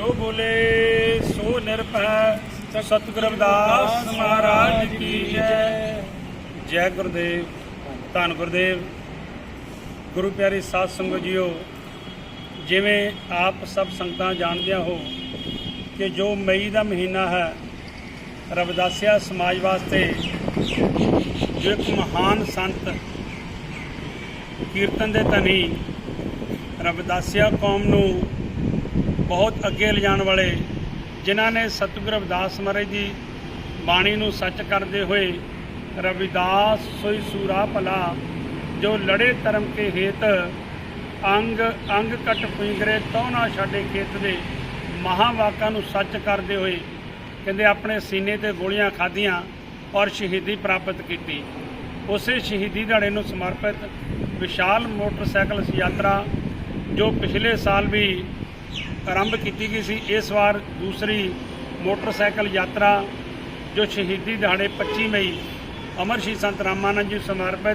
ਜੋ ਬੋਲੇ, ਸੋ ਨਿਰਭੈ ਸਤਿਗੁਰ ਰਵਿਦਾਸ ਮਹਾਰਾਜ ਕੀ ਜੈ। ਜੈ ਗੁਰਦੇਵ, ਧੰਨ ਗੁਰਦੇਵ। ਗੁਰੂ ਪਿਆਰੀ ਸਾਧ ਸੰਗਤ ਜੀਓ, ਜਿਵੇਂ ਆਪ ਸਭ ਸੰਗਤਾਂ ਜਾਣਦੀਆਂ ਹੋ ਕਿ ਜੋ ਮਈ ਦਾ ਮਹੀਨਾ ਹੈ, ਰਵਦਾਸਿਆ ਸਮਾਜ ਵਾਸਤੇ ਜੋ ਇੱਕ ਮਹਾਨ ਸੰਤ ਕੀਰਤਨ ਦੇ ਧਨੀ ਰਵਦਾਸਿਆ ਕੌਮ ਨੂੰ ਬਹੁਤ ਅੱਗੇ ਲਿਜਾਣ ਵਾਲੇ ਜਿਨ੍ਹਾਂ ਨੇ ਸਤਿਗੁਰ ਰਵਿਦਾਸ ਮਹਾਰਾਜ ਦੀ ਬਾਣੀ ਨੂੰ ਸੱਚ ਕਰਦੇ ਹੋਏ ਰਵਿਦਾਸ ਸੋਈ ਸੂਰਾ ਭਲਾ, ਜੋ ਲੜੇ ਧਰਮ ਕੇ ਹੇਤ, ਅੰਗ ਅੰਗ ਕਟ ਪੁੰਗਰੇ ਤੋ ਨਾ ਛਾਡੇ ਖੇਤ ਦੇ ਮਹਾਵਾਕਾਂ ਨੂੰ ਸੱਚ ਕਰਦੇ ਹੋਏ ਕਹਿੰਦੇ ਆਪਣੇ ਸੀਨੇ ਤੇ ਗੋਲੀਆਂ ਖਾਧੀਆਂ ਔਰ ਸ਼ਹੀਦੀ ਪ੍ਰਾਪਤ ਕੀਤੀ। ਉਸੇ ਸ਼ਹੀਦੀ ਦਿਹਾੜੇ ਨੂੰ ਸਮਰਪਿਤ ਵਿਸ਼ਾਲ ਮੋਟਰਸਾਈਕਲ ਯਾਤਰਾ, ਜੋ ਪਿਛਲੇ ਸਾਲ ਵੀ ਆਰੰਭ ਕੀਤੀ ਗਈ ਸੀ, ਇਸ ਵਾਰ ਦੂਸਰੀ ਮੋਟਰਸਾਈਕਲ ਯਾਤਰਾ ਜੋ ਸ਼ਹੀਦੀ ਦਿਹਾੜੇ 25 ਮਈ ਅਮਰ ਸ਼ਹੀਦ ਸੰਤ ਰਾਮਾਨੰਦ ਜੀ ਨੂੰ ਸਮਰਪਿਤ